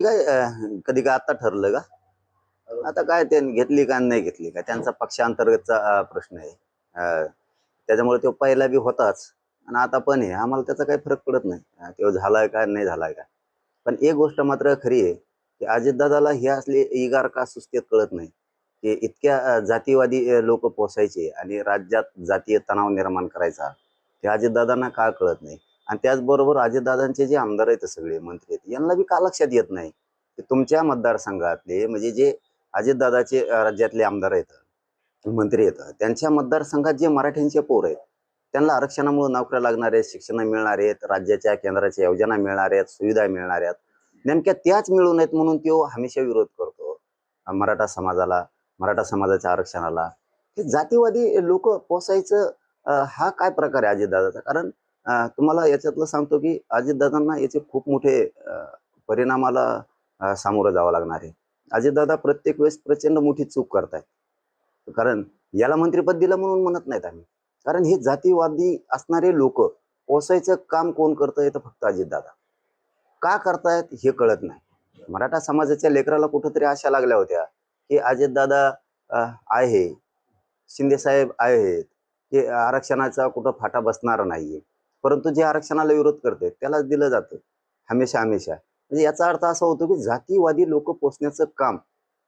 काय अं, कधी काय आता ठरलं का? आता काय ते घेतली का नाही घेतली का? त्यांचा पक्षांतर्गतचा अं, प्रश्न आहे. अं, त्याच्यामुळे तो पहिला बी होताच. आणि आता पण आहे. आम्हाला त्याचा काही फरक पडत नाही. अं, तो झालाय का नाही झालाय का? पण एक गोष्ट मात्र खरी आहे की अजितदादाला हे असले इगार का सुस्तीत कळत नाही की इतक्या अं, जातीवादी लोक पोसायचे आणि राज्यात जातीय तणाव निर्माण करायचा हे अजितदादांना का कळत नाही? आणि त्याचबरोबर अजितदादांचे जे आमदार आहेत सगळे मंत्री आहेत यांना बी का लक्षात येत नाही? की तुमच्या मतदारसंघातले म्हणजे जे अजितदादाचे राज्यातले आमदार आहेत मंत्री आहेत त्यांच्या मतदारसंघात जे मराठ्यांचे पोर आहेत त्यांना आरक्षणामुळे नोकऱ्या लागणार आहेत शिक्षण मिळणार आहेत राज्याच्या केंद्राच्या योजना मिळणार आहेत सुविधा मिळणार आहेत नेमक्या त्याच मिळू नयेत म्हणून तो हमेशा विरोध करतो. मराठा समाजाला मराठा समाजाच्या आरक्षणाला. हे जातीवादी लोक पोसायचं हा काय प्रकार आहे अजितदादाचा? कारण तुम्हाला याच्यातलं सांगतो की अजितदादांना याचे खूप मोठे परिणामाला सामोरं जावं लागणार आहे. अजितदादा प्रत्येक वेळेस प्रचंड मोठी चूक करतायत. कारण याला मंत्रिपद दिलं म्हणून म्हणत नाहीत आम्ही. कारण हे जातीवादी असणारे लोक पोसायचं काम कोण करतंय तर फक्त अजितदादा. का करतायत हे कळत नाही. मराठा समाजाच्या लेकराला कुठंतरी आशा लागल्या होत्या की अजितदादा आहे शिंदेसाहेब आहेत की आरक्षणाचा कुठं फाटा बसणार नाहीये. परंतु जे आरक्षणाला विरोध करते त्यालाच दिलं जातं. हमेशा हमेशा. म्हणजे याचा अर्थ असा होतो की जातीवादी लोक पोचण्याचं काम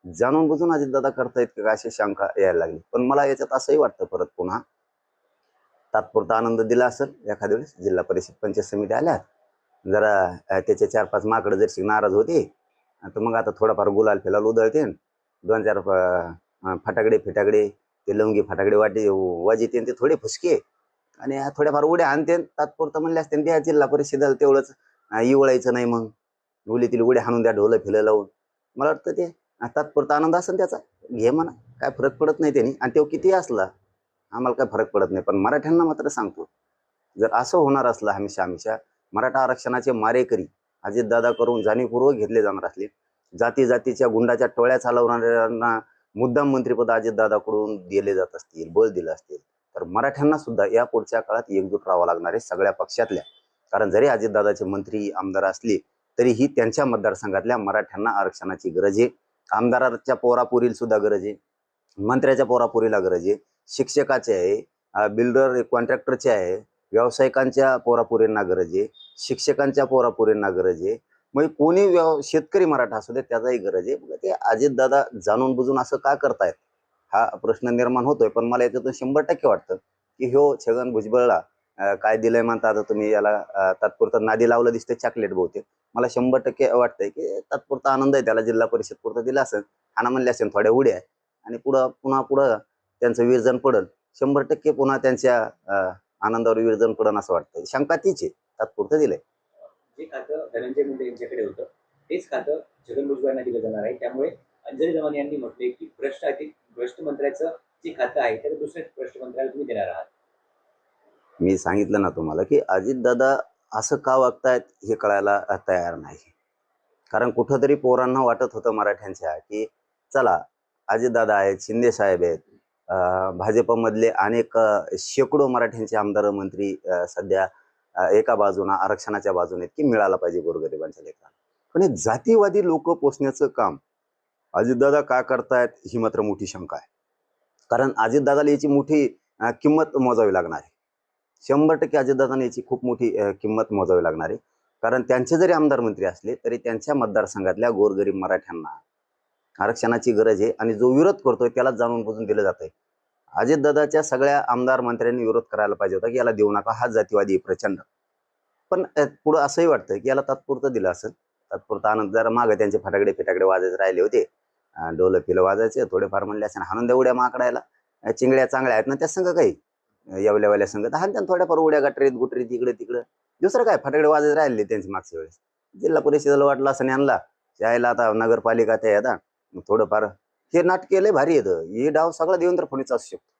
जाणून बुजून अजितदादा करतायत का अशी शंका यायला लागली. पण मला याच्यात असंही वाटतं परत पुन्हा. तात्पुरता आनंद दिला असेल. एखाद्या वेळेस जिल्हा परिषद पंचायत समिती आल्या जरा त्याचे चार पाच माकडं जरशी नाराज होते तर मग आता थोडाफार गुलाल फिलाल उधळते दोन चार फटाकडे फिटाकडे ते लवंगी फटाकडे वाटे वाजिते ते थोडे फुसके. आणि थोड्याफार उड्या आणते. तात्पुरतं म्हणले असते त्या जिल्हा परिषदेला तेवढंच. इवळायचं नाही मग. उलीतील उड्या हाणून द्या ढोलं फिलं लावून. मला वाटतं ते तात्पुरता आनंद असेल त्याचा. घे म्हणा. काय फरक पडत नाही त्यांनी. आणि तो किती असला आम्हाला काय फरक पडत नाही. पण मराठ्यांना मात्र सांगतो जर असं होणार असलं हमेशा हमेशा मराठा आरक्षणाचे मारेकरी अजितदादा करून जाणीवपूर्वक घेतले जाणार असले जाती जातीच्या गुंडाच्या टोळ्या चालवणाऱ्यांना मुद्दाम मंत्रिपद अजितदादाकडून दिले जात असतील बळ दिलं असतील तर मराठ्यांना सुद्धा या पुढच्या काळात एकजूट राहावं लागणार आहे सगळ्या पक्षातल्या. कारण जरी अजितदादाचे मंत्री आमदार असले तरीही त्यांच्या मतदारसंघातल्या मराठ्यांना आरक्षणाची गरज आहे. आमदाराच्या पोरापुरील सुद्धा गरज आहे. मंत्र्याच्या पोरापुरीला गरज आहे. शिक्षकाचे आहे बिल्डर कॉन्ट्रॅक्टरचे आहे व्यावसायिकांच्या पोरापुरींना गरज आहे शिक्षकांच्या पोरापुरींना गरज आहे. मग कोणी व्यव शेतकरी मराठा असू दे त्याचाही गरज आहे. मग ते अजितदादा जाणून बुजून असं का करतायत? हा प्रश्न निर्माण होतोय पण मला याच्यातून शंभर टक्के वाटतं की ह्यो छगन भुजबळला काय दिलंय म्हणता आता तुम्ही याला तात्पुरता तात्पुरतं नादी लावलं दिसते चॉकलेट बहुतेक. मला शंभर टक्के वाटतंय की तात्पुरता आनंद आहे त्याला जिल्हा परिषद पुरतं दिला असेल हाना म्हणले असेल थोड्या उड्या आणि पुढं पुन्हा पुढं त्यांचं विरजन पडल. शंभर टक्के पुन्हा त्यांच्या आनंदावर विरजन पडन असं वाटतं शंका तीच आहे तात्पुरतं दिलंय. जे खातं धनंजय मुंडे यांच्याकडे होतं तेच खातं छगन भुजबळांना दिलं जाणार आहे. त्यामुळे अंजली जमान यांनी म्हटले की भ्रष्ट अधिक भ्रष्ट मंत्र्याचं जे खातं आहे तर दुसऱ्या भ्रष्ट मंत्र्याला तुम्ही देणार आहात. मी सांगितलं ना तुम्हाला की अजितदादा असं का वागतायत हे कळायला तयार नाही. कारण कुठंतरी पोरांना वाटत होतं मराठ्यांच्या की चला अजितदादा आहेत शिंदे साहेब आहेत भाजपमधले अनेक शेकडो मराठ्यांचे आमदार मंत्री सध्या एका बाजूला आरक्षणाच्या बाजूने की मिळाला पाहिजे गोरगरिबांच्या लेखा पण हे जातीवादी लोक पोचण्याचं काम अजितदादा का करतायत ही मात्र मोठी शंका आहे. कारण अजितदादाला याची मोठी किंमत मोजावी लागणार आहे. शंभर टक्के अजितदादाने याची खूप मोठी किंमत मोजावी लागणार आहे. कारण त्यांचे जरी आमदार मंत्री असले तरी त्यांच्या मतदारसंघातल्या गोरगरीब मराठ्यांना आरक्षणाची गरज आहे आणि जो विरोध करतोय त्याला जाणून बुजून दिलं जात आहे अजितदादाच्या सगळ्या आमदार मंत्र्यांनी विरोध करायला पाहिजे होता की याला देऊ नका हा जातीवादी प्रचंड. पण पुढं असंही वाटतं की याला तात्पुरतं दिलं असेल. तात्पुरतं आनंद जरा मागं त्यांचे फटाकडे फिटाकडे वाजत राहिले होते. डोलं पिलं वाजायचे थोडेफार म्हणले असं हाणून द्या उड्या माकडायला. चिंगड्या चांगल्या आहेत ना त्या संघ काही. येवल्या संघ तर हाणत्या थोड्याफार उड्या गटरीत गुटरीत इकडे तिकडे. दुसरं काय फटाकडे वाजत राहिले त्यांची मागच्या वेळेस. जिल्हा परिषदेला वाटलं असं आणला यायला आता नगरपालिका ते आता थोडंफार हे नाटके लय भारी येतं हे डाव सगळा देवेंद्र फडणवीस असू शकतो.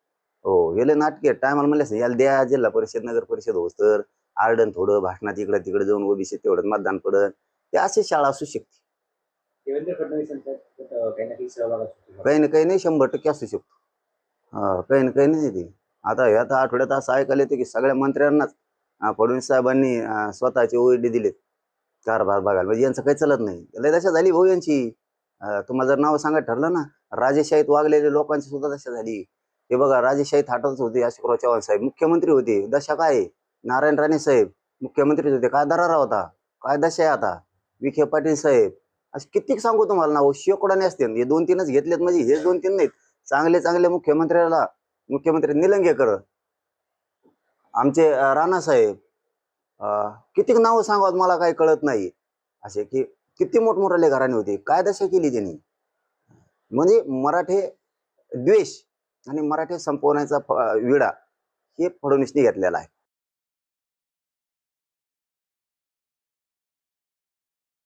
हो हे लय नाटके टायमाला म्हणले असं, याला द्या जिल्हा परिषद नगर परिषद होस तर. आर्डन थोडं भाषणात इकडं तिकडे जाऊन ओबीसी तेवढं मतदान पडत ते अशी शाळा असू शकते. देवेंद्र त्यात, अं, काही ना काही सहभाग असतो काही ना काही नाही शंभर टक्के असू शकतो. हा काही ना काही नाही ते. आता ह्या आठवड्यात असं ऐकायला येतं की सगळ्या मंत्र्यांनाच अं, फडणवीस साहेबांनी अं, स्वतःचे ओईडी दिलेत. कारभार बघायला. म्हणजे यांचं काही चलत नाही. लय दशा झाली भाऊ यांची. अं, तुम्हाला जर नाव सांगायचं ठरलं ना राजेशाहीत वागलेले लोकांची सुद्धा दशा झाली. हे बघा राजेशाहीत हाटलच होते अशोकराव चव्हाण साहेब. मुख्यमंत्री होते. दशा काय आहे? नारायण राणे साहेब मुख्यमंत्रीच होते. काय दरारा होता? काय दशा आहे आता? विखे पाटील साहेब. असे किती सांगू तुम्हाला? ना शेकोडाने असते. हे दोन तीनच घेतलेत म्हणजे हे दोन तीन नाहीत. चांगले चांगले मुख्यमंत्र्याला मुख्यमंत्री निलंगेकर. आमचे राणा साहेब कितीक नावं सांगत मला काही कळत नाही. असे की किती मोठमोठाले घराणे होते. काय दशा केली त्यांनी? म्हणजे मराठे द्वेष आणि मराठे संपवण्याचा विडा हे फडणवीसने घेतलेला आहे.